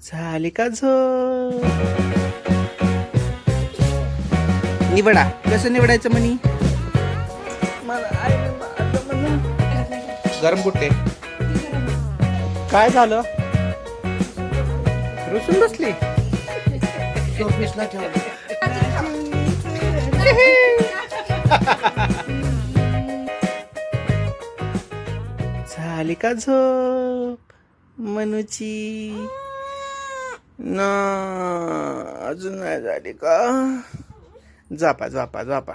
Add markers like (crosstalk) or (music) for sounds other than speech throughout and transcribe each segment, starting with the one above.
झाली का झोप? निवडा. कसं निवडायचं म्हणी. गरम कुठे? काय झालं? रुसून बसली. झाली का झोप मनूची? ना अजून नाही झाली का? जापा जापा जापा.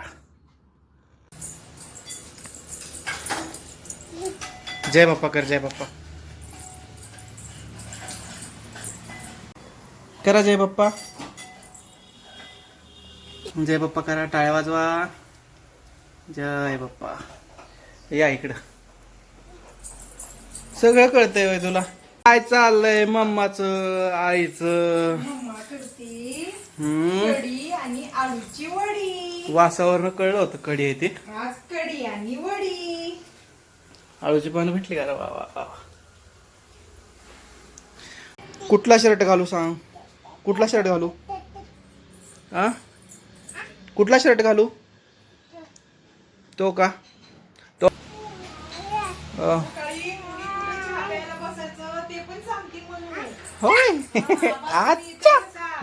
जय बाप्पा कर जय बाप्पा. करा जय बाप्पा. जय बाप्पा करा टाळ्या वाजवा. जय बाप्पा. या इकडं. सगळं कळतंय तुला. काय चाललंय मम्माचं आईचं? आणि आलूची वडी. वासावरनं कळलं होतं कडी आहे ते. आज कढी आणि वडी. आळूची पानं भेटली का? वा? कुठला शर्ट घालू सांग? कुठला शर्ट घालू? आ? कुठला शर्ट घालू? तो का? तो अ, सकाळी मुली कुठे चहा प्यायला बसायचं ते पण सांगते म्हणून. होय. अच्छा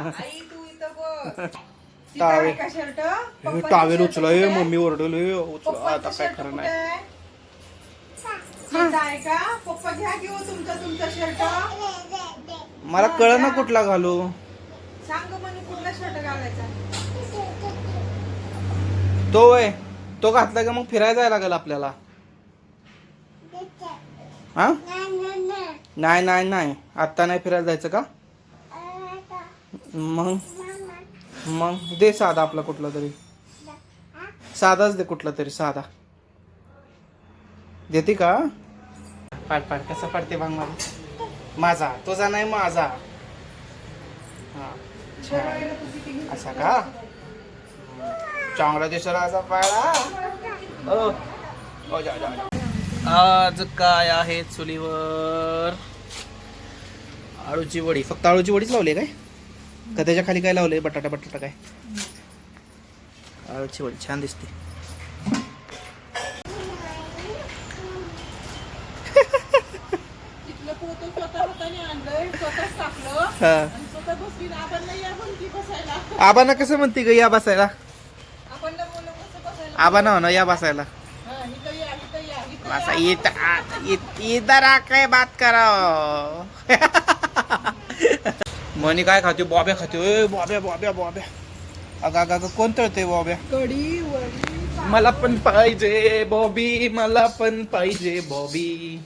आई तू इथं बस. तिथं टावेल. आहे का शर्ट? हे पप्पाचं टावेल shirt उचला कुठे आहे? मम्मी ओरडल उचला आता काय खरं नाही. आहे? तिथं आहे का? पप्पा घ्या घेऊ तुमचा तुमचा शर्ट. मला कळ ना कुठला घालू. सांग म्हणे कुठला शर्ट घालायचा? तो वय तो घातला का मग फिरायला जायला लागेल आपल्याला? हा? नाही नाही नाही. आत्ता नाही फिरायला जायचं का? मग? मग? दे साधा आपला कुठला तरी. साधाच दे कुठला तरी साधा. देते का? पाड पाड. कसा पाडते भांग माझा? माझा. तुझा नाही माझा. हा. असा का? चांगला दिसला असा पाळा ओ ओ, जा, जा, जा. आज काय आहे चुलीवर? आळूची वडी. फक्त आळूची वडीच लावली काय? का त्याच्याखाली काय लावले बटाटा बटाटा काय? आळूची वडी. छान दिसते. आबांना कसं म्हणते ग या बसायला. आबांना म्हणा या बसायला. इत- इधर आके बात करा. मनी काय खाते? बॉब्या खाते. बॉब्या बॉब्या बॉब्या. अगं अगं अगं कोण तळते बॉब्या? कढी वडी मला पण पाहिजे बॉबी मला पण पाहिजे बॉबी.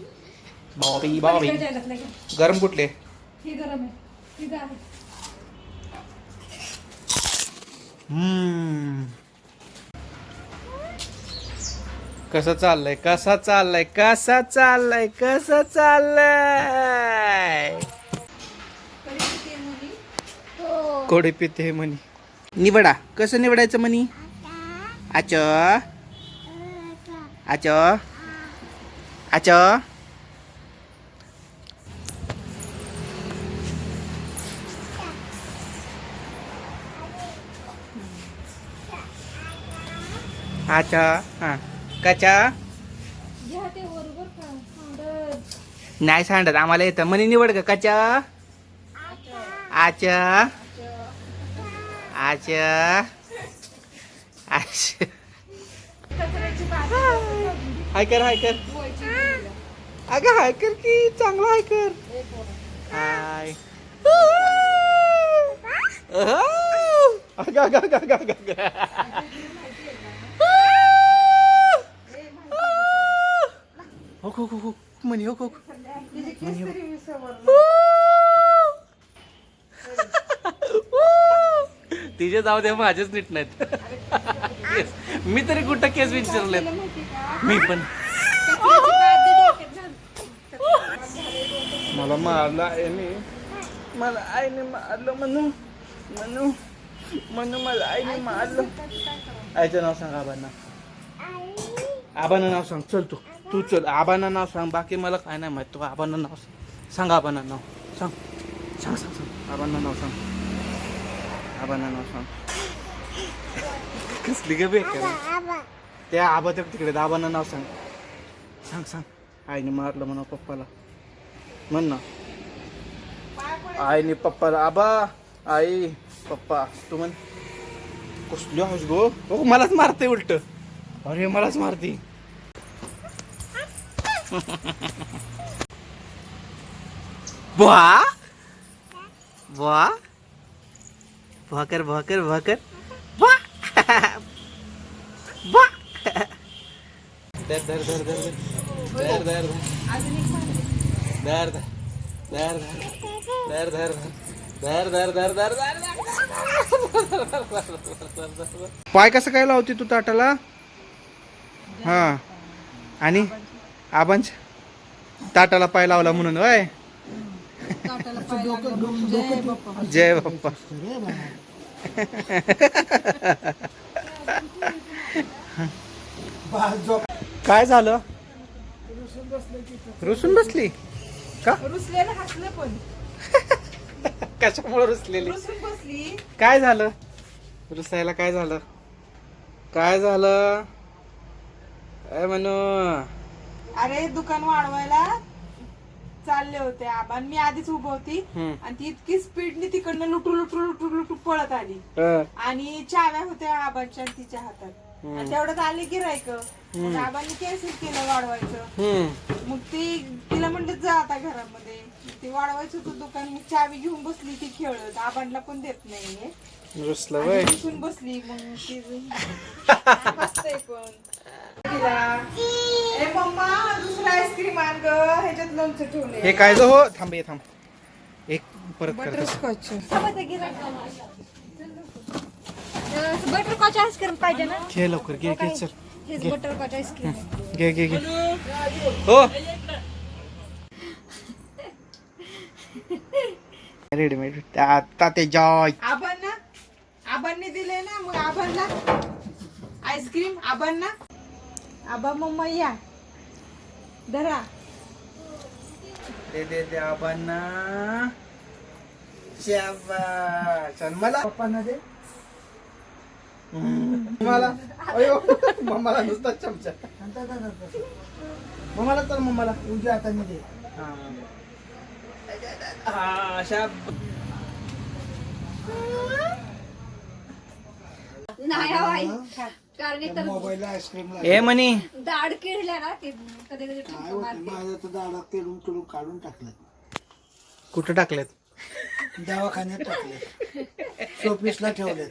बॉबी बॉबी. गरम कुठले? ही गरम आहे. ही गार आहे. हम्म. कसं चाललंय? कसा चाललंय? कसा चाललंय? कसं चाललंय? कढी कोडे पिते म्हणी. निवडा. कसं निवडायचं म्हणी? आच. आच. आच. आच. हा. काचा. नाही सांडत आम्हाला येतं. म्हणी निवड का काचा आच आच आच हाय कर हाय कर. अगं हाय कर की चांगला हाय कर. हाय. अगं अगं अगं अगं. अगं अगं. हो हो हो हो म्हणी हो हो तिची जाऊ दे माझेच नीट नाहीत. मी तरी कुठं केस विचारले? मी पण. मला मारला आईने मला आईने मारलं म्हणू म्हणू म्हणू मला आईने मारलं आईचं नाव सांग आबांना आबांना नाव सांग चल तू तू चल आबांना नाव सांग बाकी मला काय नाही माहीत तू आबांना नाव सांग. सांग आबांना नाव. सांग. सांग सांग सांग. आबांना नाव सांग. आबांना नाव सांग. कसली गे बेकार त्या आबा तर तिकडे आबांना नाव सांग. सांग सांग. आईने मारलं म्हणा पप्पाला. म्हण ना. आईने पप्पाला आबा आई पप्पा तू म्हण. कसली हौस गो? हो मलाच मारते उलट. अरे मलाच मारते. बुवा बुवा बुवा कर बुवा कर बुवा कर बुवा बुवा धर धर धर धर धर धर धर धर धर धर धर धर धर धर धर धर धर पाय कसं काय लावते तू ताटाला हा आणि आबांच ताटाला पाय लावला म्हणून वय जय बाप्पा. काय झालं? रुसून बसली. का? रुसलेलं हसलं पण. कशामुळे रुसलेली? रुसून बसली. काय झालं? रुसायला काय झालं? काय झालं? काय म्हणू? अरे दुकान वाढवायला चालले होते आबान मी आधीच उभं होती. हम्म. आणि ती इतकी स्पीडने तिकडनं लुटू लुटू लुटू लुटू पळत आली. अं, आणि चाव्या होत्या आबांच्या आणि तिच्या हातात. आणि तेवढ्यात आले गिरायक आबांनी कॅन्सल केलं वाढवायचं. हम्म. मग ती तिला म्हणलं जा आता घरामध्ये. ते वाढवायचं होतं दुकान. मग चावी घेऊन बसली ती खेळत आबांना पण देत नाहीये. रुसलं वय. आणि बसून बसली. मग ती (laughs) बसतंय पण. तिला मम्मा दुसरं आईस्क्रीम आण ग. ह्याच्यात लोणचं हे काय जो हो? थांब ये थांब. एक परत तसं. बटरस्कॉच बटर कॉच आईस्क्रीम पाहिजे ना? घे लवकर घे घे चल. हेच बटर कॉच आईस्क्रीम घे घे घे. हो. (laughs) रेडीमेड आता ते जॉय आबांना आबांनी दिले ना मग आबांना आईस्क्रीम आबांना आबा मम्मा या. धरा. दे दे दे आबांना. मला पप्पांना दे. मला अयो मम्माला नुसता चमचा. मम्माला तर मम्माला. उजव्या हाताने दे. हा. शाब नाही हो कारण एक तर मोबाईलला आईस्क्रीम ए मनी. दाढ किडल्या ना ते कधी कधी काय ठोका होतं मारते. माझं तर दाडा किडून किडून काढून टाकलं कुठं टाकलेत? दवाखान्यात टाकले शोपीसला ठेवले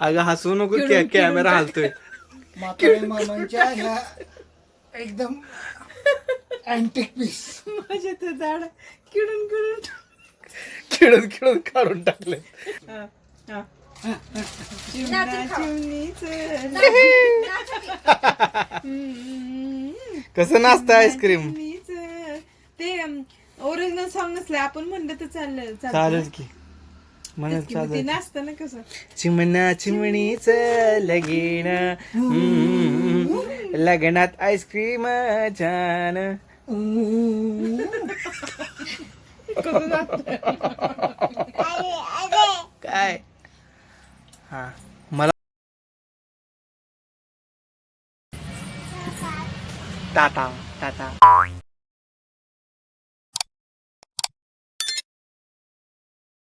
अगं हसू नको कॅ- कॅमेरा हालतोय. म्हातारे मामांच्या ह्या एकदम अँटिक पीस माझ्या ते झाड किडून किडून. खेळून खेळून काढून टाकले हा, हा. (laughs) कसं नाचतं आईस्क्रीम. ते ओरिजिनल सॉन्ग नसलं आपण म्हणलं तर चाललं चालेल की. म्हणत चालेल नाचतं ना कसं? चिमणा चिमणीच लगीन. लग्नात आईस्क्रीम छान. (laughs)